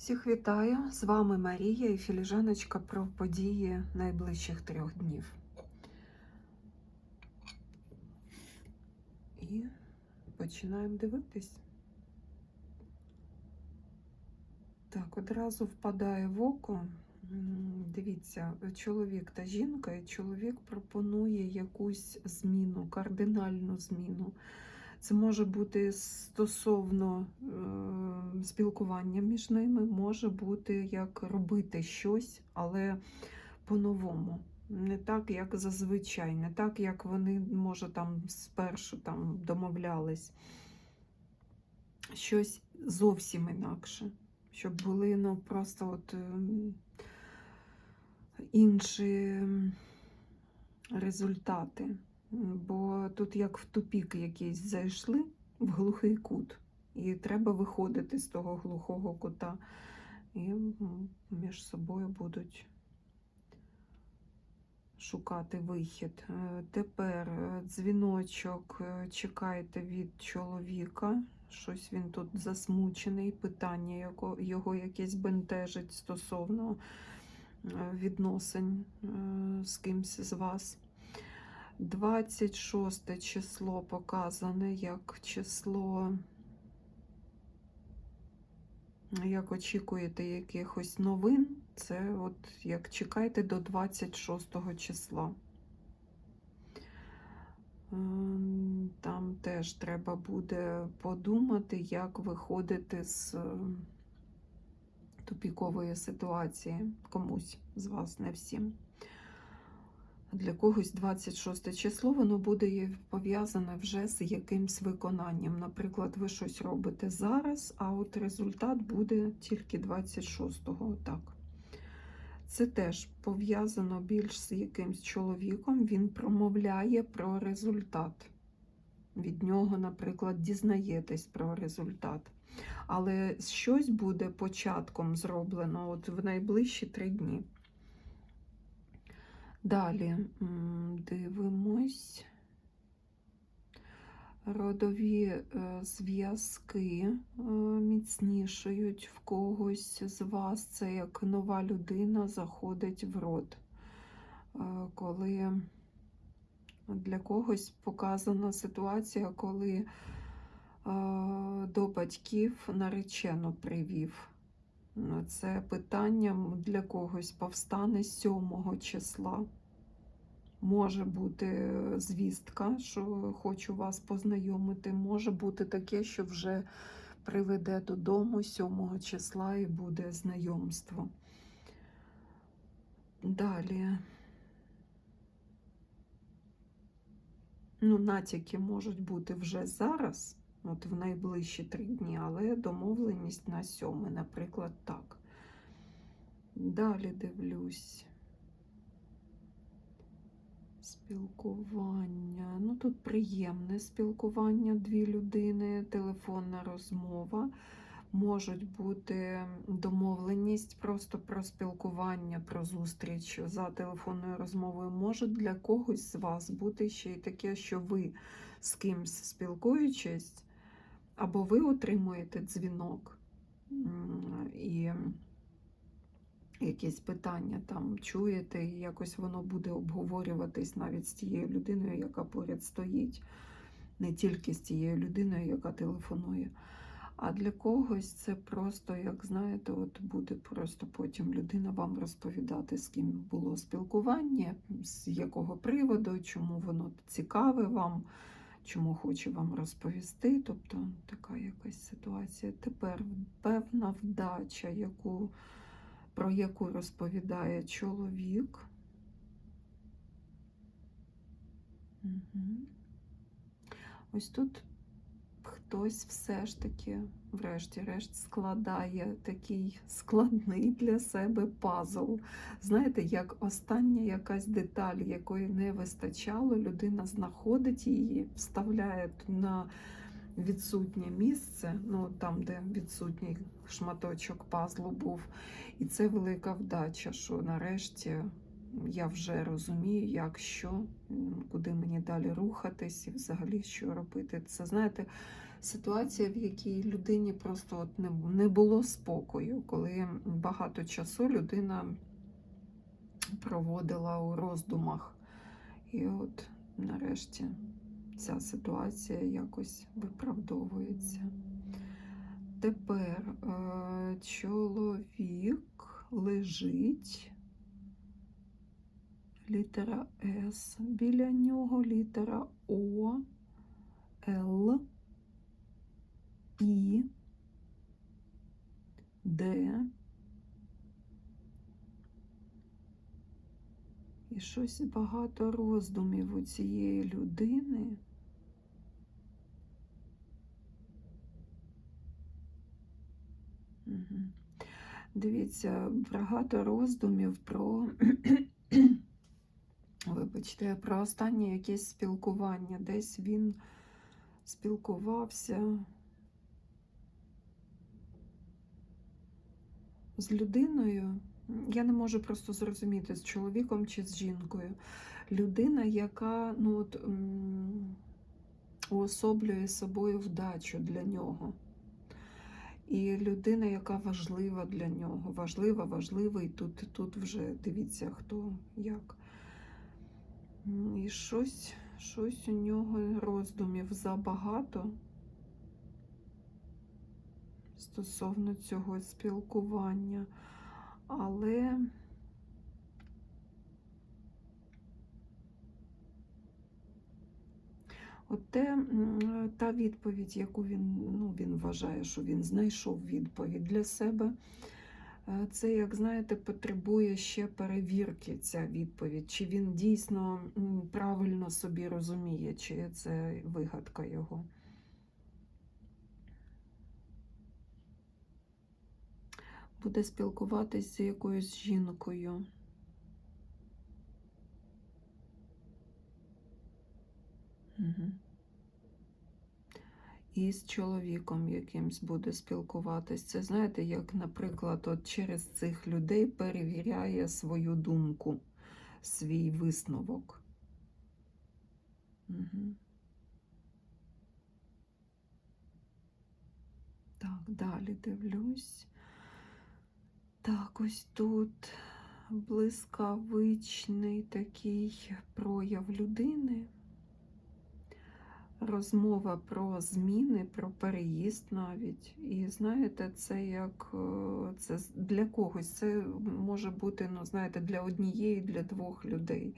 Всіх вітаю! З вами Марія і філіжаночка про події найближчих трьох днів. І починаємо дивитись. Так, одразу впадає в око. Дивіться, чоловік та жінка, і чоловік пропонує якусь зміну, кардинальну зміну. Це може бути стосовно е, спілкування між ними, може бути як робити щось, але по-новому. Не так, як зазвичай, не так, як вони, може, там спершу там домовлялись. Щось зовсім інакше. Щоб були ну, просто от, ем, інші результати. Бо тут як в тупік якийсь зайшли в глухий кут, і треба виходити з того глухого кута, і між собою будуть шукати вихід. Е, Тепер е, дзвіночок е, чекайте від чоловіка. Щось він тут засмучений, питання його, якесь бентежить стосовно відносин з кимсь з вас. 26 число показане як число, як очікуєте якихось новин. Це от як чекайте до 26 числа. Ем, Там теж треба буде подумати, як виходити з е, тупікової ситуації комусь з вас, не всім. Для когось 26 число воно буде пов'язане вже з якимсь виконанням. Наприклад, ви щось робите зараз, а от результат буде тільки 26-го. Так. Це теж пов'язано більш з якимсь чоловіком. Він промовляє про результат. Від нього, наприклад, дізнаєтесь про результат. Але щось буде початком зроблено от в найближчі три дні. Далі дивимось. Родові е, зв'язки е, міцнішають в когось з вас. Це як нова людина заходить в род. Е, Коли для когось показана ситуація, коли до батьків наречену привів. Ну, Це питання для когось повстане 7 числа. Може бути звістка, що хочу вас познайомити. Може бути таке, що вже приведе додому 7 числа і буде знайомство. Далі. Ну, натяки можуть бути вже зараз, от в найближчі три дні, але домовленість на сьоме, наприклад, так. Далі дивлюсь. Спілкування. Ну, тут приємне спілкування, дві людини, телефонна розмова. Можуть бути домовленість просто про спілкування, про зустріч за телефонною розмовою. Може для когось з вас бути ще й таке, що ви з кимсь спілкуючись, або ви отримуєте дзвінок і якісь питання там чуєте, і якось воно буде обговорюватись навіть з тією людиною, яка поряд стоїть, не тільки з тією людиною, яка телефонує. А для когось це просто, як знаєте, от буде просто потім людина вам розповідати, з ким було спілкування, з якого приводу, чому воно цікаве вам, чому хочу вам розповісти. Тобто така якась ситуація. Тепер певна вдача, яку, про яку розповідає чоловік. Угу. Ось тут хтось все ж таки, врешті-решт, складає такий складний для себе пазл. Знаєте, як остання якась деталь, якої не вистачало, людина знаходить її, вставляє на відсутнє місце, ну там, де відсутній шматочок пазлу був. І це велика вдача, що нарешті. Я вже розумію, як що, куди мені далі рухатись і взагалі що робити. Це знаєте, ситуація, в якій людині просто от не, було спокою, коли багато часу людина проводила у роздумах. І от нарешті ця ситуація якось виправдовується. Тепер е, чоловік лежить, літера С біля нього, літера О, Л, І, Д. І щось багато роздумів у цієї людини. Дивіться, багато роздумів про, вибачте, про останнє якесь спілкування. Десь він спілкувався з людиною. Я не можу просто зрозуміти, з чоловіком чи з жінкою. Людина, яка ну, от, уособлює собою вдачу для нього. І людина, яка важлива для нього, важлива, важливий, тут, тут вже дивіться, хто як. І щось, щось у нього роздумів забагато стосовно цього спілкування. Але от те, та відповідь, яку він, ну, він вважає, що він знайшов відповідь для себе, е, це, як знаєте, потребує ще перевірки ця відповідь, чи він дійсно правильно собі розуміє, чи це вигадка його. Буде спілкуватись з якоюсь жінкою. І з чоловіком якимсь буде спілкуватись. Це знаєте, як, наприклад, от через цих людей перевіряє свою думку, свій висновок. Угу. Так, далі дивлюсь. Так, ось тут блискавичний такий прояв людини. Розмова про зміни, про переїзд навіть. І знаєте, це як е, це для когось. Це може бути, ну, знаєте, для однієї, для двох людей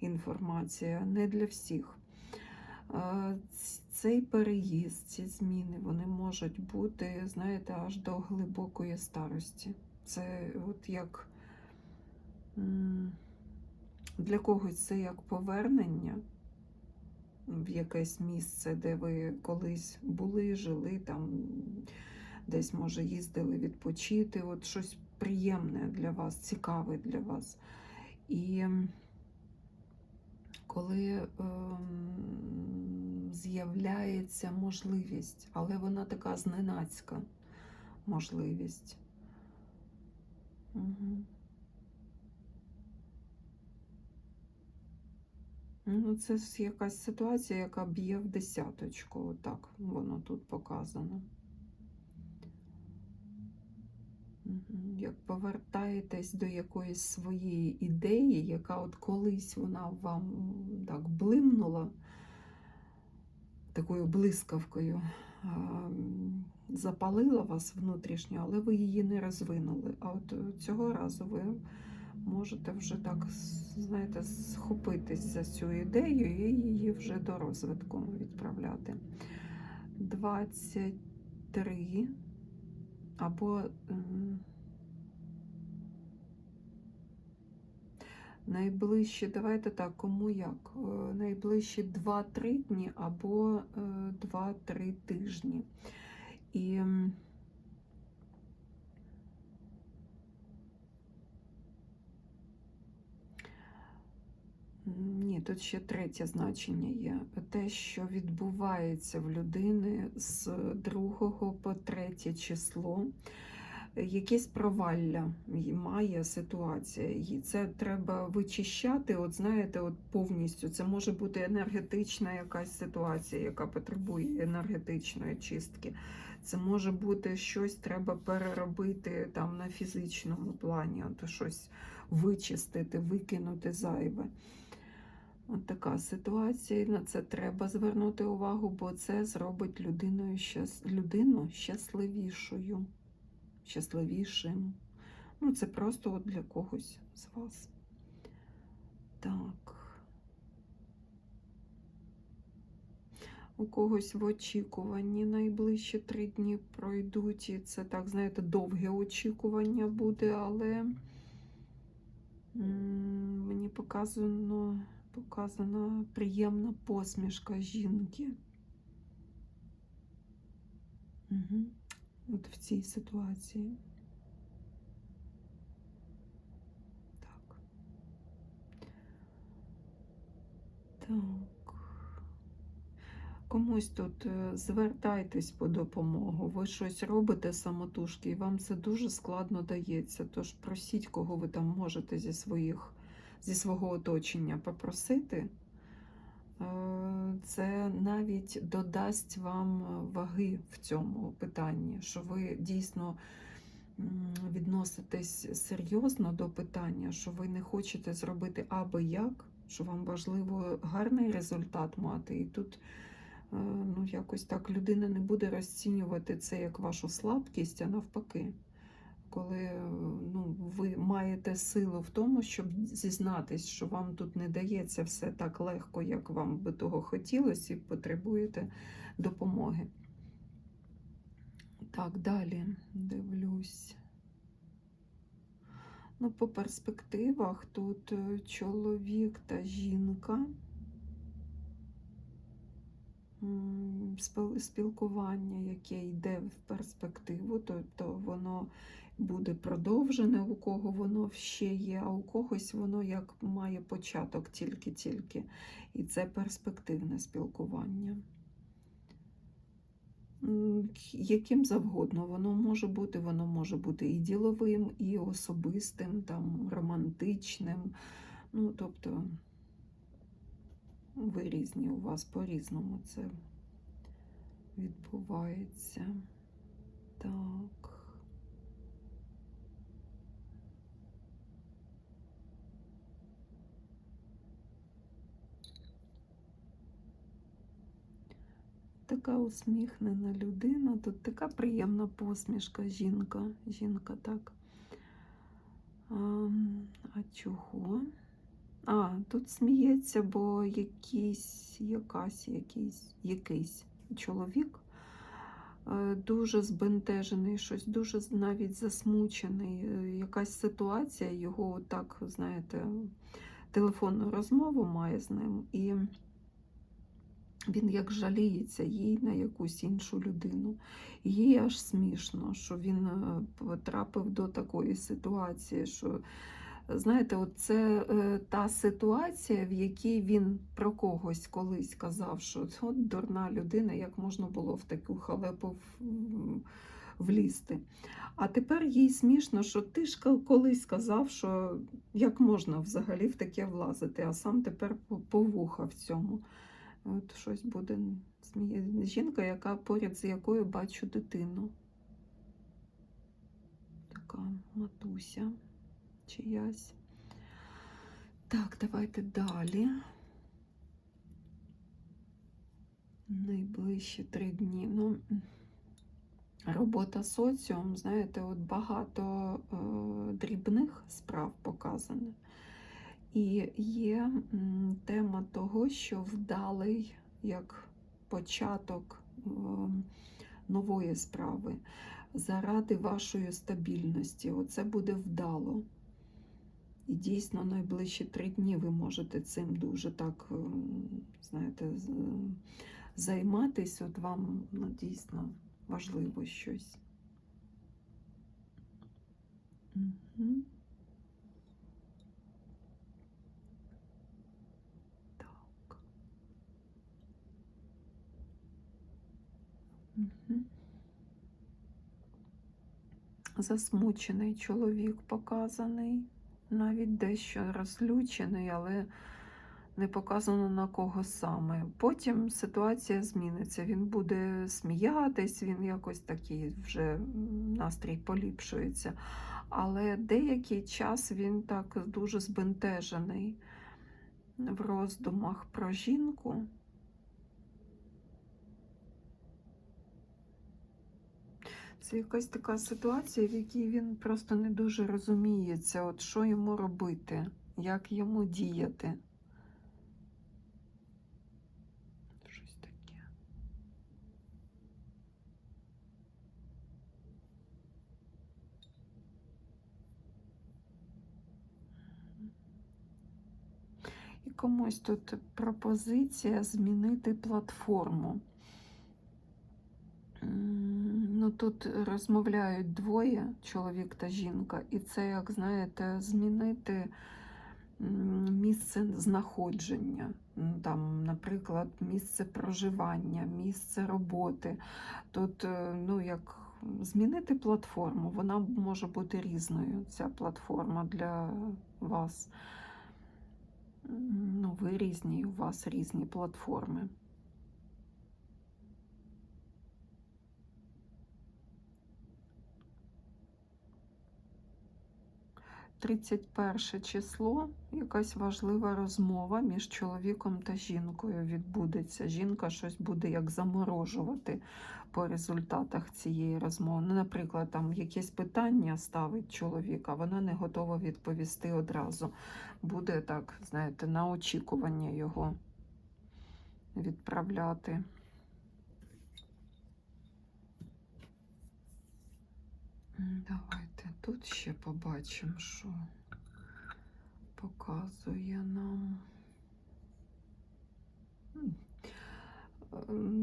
інформація, не для всіх. Е, Цей переїзд, ці зміни, вони можуть бути, знаєте, аж до глибокої старості. Це от як для когось це як повернення в якесь місце, де ви колись були, жили, там десь, може, їздили відпочити. От щось приємне для вас, цікаве для вас. І коли ем, з'являється можливість, але вона така зненацька можливість. Ну, це якась ситуація, яка б'є в десяточку. Отак воно тут показано. Як повертаєтесь до якоїсь своєї ідеї, яка от колись вона вам так блимнула такою блискавкою, запалила вас внутрішньо, але ви її не розвинули. А от е, цього разу ви можете вже так, знаєте, схопитись за цю ідею і її вже до розвитку відправляти. 23 або найближчі, давайте так, кому як, е, найближчі 2-3 дні або е, 2-3 тижні. І Ні, тут ще третє значення є. Те, що відбувається в людини з 2 по 3 число. Якесь провалля має ситуація. І це треба вичищати, от знаєте, от повністю. Це може бути енергетична якась ситуація, яка потребує енергетичної чистки. Це може бути щось треба переробити там на фізичному плані, от щось вичистити, викинути зайве. От така ситуація, на це треба звернути увагу, бо це зробить людиною щас... людину щасливішою, щасливішим. Ну, це просто от для когось з вас. Так. У когось в очікуванні найближчі три дні пройдуть, і це так, знаєте, довге очікування буде, але мені показано, показана приємна посмішка жінки. Угу. От в цій ситуації. Так. Так. Комусь тут е, звертайтесь по допомогу. Ви щось робите самотужки, і вам це дуже складно дається. Тож просіть, кого ви там можете зі своїх, зі свого оточення попросити. Е, Це навіть додасть вам ваги в цьому питанні, що ви дійсно відноситесь серйозно до питання, що ви не хочете зробити аби як, що вам важливо гарний результат мати. І тут е, ну, якось так людина не буде розцінювати це як вашу слабкість, а навпаки. Коли е, ну, ви маєте силу в тому, щоб зізнатись, що вам тут не дається все так легко, як вам би того хотілося, і потребуєте допомоги. Так, далі дивлюсь. Ну, по перспективах тут е, чоловік та жінка. Спілкування, яке йде в перспективу, тобто воно буде продовжене, у кого воно ще є, а у когось воно як має початок тільки-тільки. І це перспективне спілкування. Яким завгодно воно може бути, воно може бути і діловим, і особистим, там, романтичним. Ну, тобто, ви різні, у вас по-різному це відбувається. Так. Така усміхнена людина, тут така приємна посмішка, жінка. Жінка так. А, а чого? А, тут сміється, бо якийсь, якась, якийсь, якийсь чоловік е, дуже збентежений, щось дуже навіть засмучений. Е, Якась ситуація, його так, знаєте, телефонну розмову має з ним, і він як жаліється їй на якусь іншу людину. Їй аж смішно, що він е, потрапив до такої ситуації, що Знаєте, от це е, та ситуація, в якій він про когось колись казав, що от дурна людина, як можна було в таку халепу влізти. А тепер їй смішно, що ти ж колись сказав, що як можна взагалі в таке влазити, а сам тепер по- повуха в цьому. От щось буде. Жінка, яка поряд з якою бачу дитину. Така матуся чиясь. Так, давайте далі. Найближчі три дні. Ну, робота соціум, знаєте, от багато е, дрібних справ показано. І є тема того, що вдалий як початок е, нової справи заради вашої стабільності. Оце буде вдало. І дійсно найближчі три дні ви можете цим дуже так, ем, знаєте, займатися. От вам ну, дійсно важливо щось. Угу. Засмучений чоловік показаний, навіть дещо розлючений, але не показано на кого саме. Потім ситуація зміниться. Він буде сміятись, він якось такий вже настрій поліпшується. Але деякий час він так дуже збентежений в роздумах про жінку. Це якась така ситуація, в якій він просто не дуже розуміється, от що йому робити, як йому діяти. Щось таке. І комусь тут пропозиція змінити платформу. Ну, тут розмовляють двоє, чоловік та жінка, і це, як знаєте, змінити місце знаходження. Там, наприклад, місце проживання, місце роботи. Тут, е, ну, як змінити платформу, вона може бути різною, ця платформа для вас. Ну, ви різні, у вас різні платформи. 31 число, якась важлива розмова між чоловіком та жінкою відбудеться. Жінка щось буде як заморожувати по результатах цієї розмови. Ну, наприклад, там якесь питання ставить чоловік, а вона не готова відповісти одразу. Буде так, знаєте, на очікування його відправляти. Давайте тут ще побачимо, що показує нам.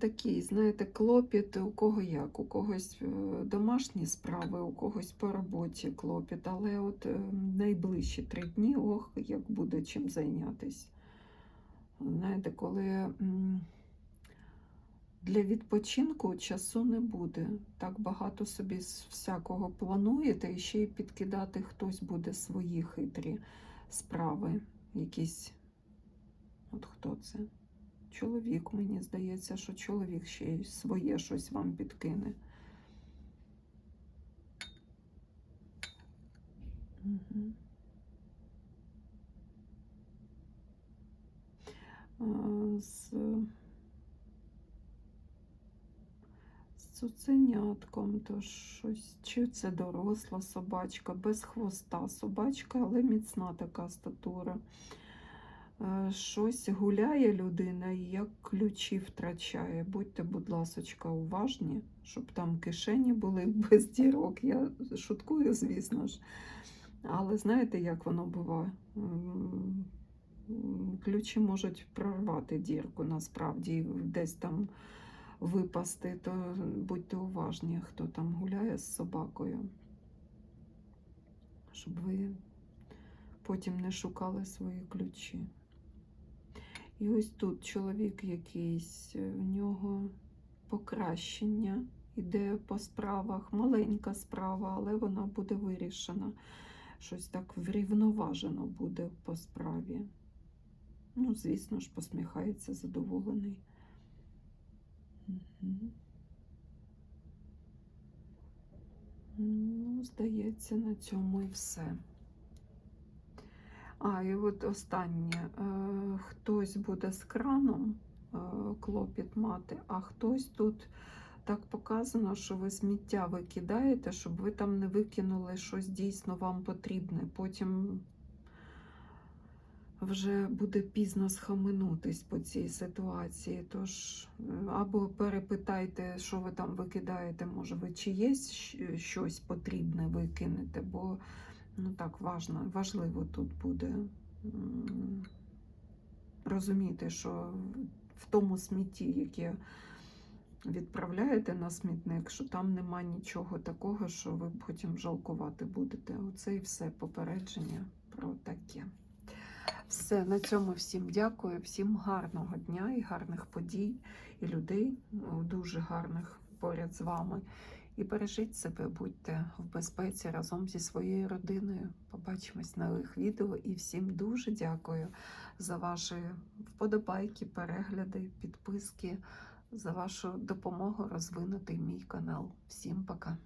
Такий, знаєте, клопіт у кого як, у когось е, домашні справи, у когось по роботі клопіт, але от е, найближчі три дні, ох, як буде чим зайнятись. Знаєте, коли для відпочинку часу не буде. Так багато собі з всякого плануєте, і ще й підкидати хтось буде свої хитрі справи. Якісь. От хто це? Чоловік, мені здається, що чоловік ще й своє щось вам підкине. Угу. З з цуценятком, то щось, чи це доросла собачка, без хвоста собачка, але міцна така статура. Е, Щось гуляє людина і як ключі втрачає. Будьте, будь ласочка, уважні, щоб там кишені були без дірок. Я шуткую, звісно ж. Але знаєте, як воно буває? Ключі можуть прорвати дірку насправді, десь там випасти, то будьте уважні, хто там гуляє з собакою, щоб ви потім не шукали свої ключі. І ось тут чоловік якийсь, е, в нього покращення іде по справах, маленька справа, але вона буде вирішена. Щось так врівноважено буде по справі. Ну, звісно ж, посміхається задоволений. Ну, здається, на цьому і все. А, і от останнє. Е, Хтось буде з краном е, клопіт мати, а хтось тут так показано, що ви сміття викидаєте, щоб ви там не викинули щось дійсно вам потрібне. Потім вже буде пізно схаменутись по цій ситуації. Тож е, або перепитайте, що ви там викидаєте, може ви чи є щось потрібне викинете, бо ну так важно, важливо тут буде розуміти, що в тому смітті, яке відправляєте на смітник, що там нема нічого такого, що ви потім жалкувати будете. Оце і все попередження про таке. Все, на цьому всім дякую, всім гарного дня і гарних подій, і людей ну, дуже гарних поряд з вами. І бережіть себе, будьте в безпеці разом зі своєю родиною. Побачимось на нових відео і всім дуже дякую за ваші вподобайки, перегляди, підписки, за вашу допомогу розвинути мій канал. Всім пока!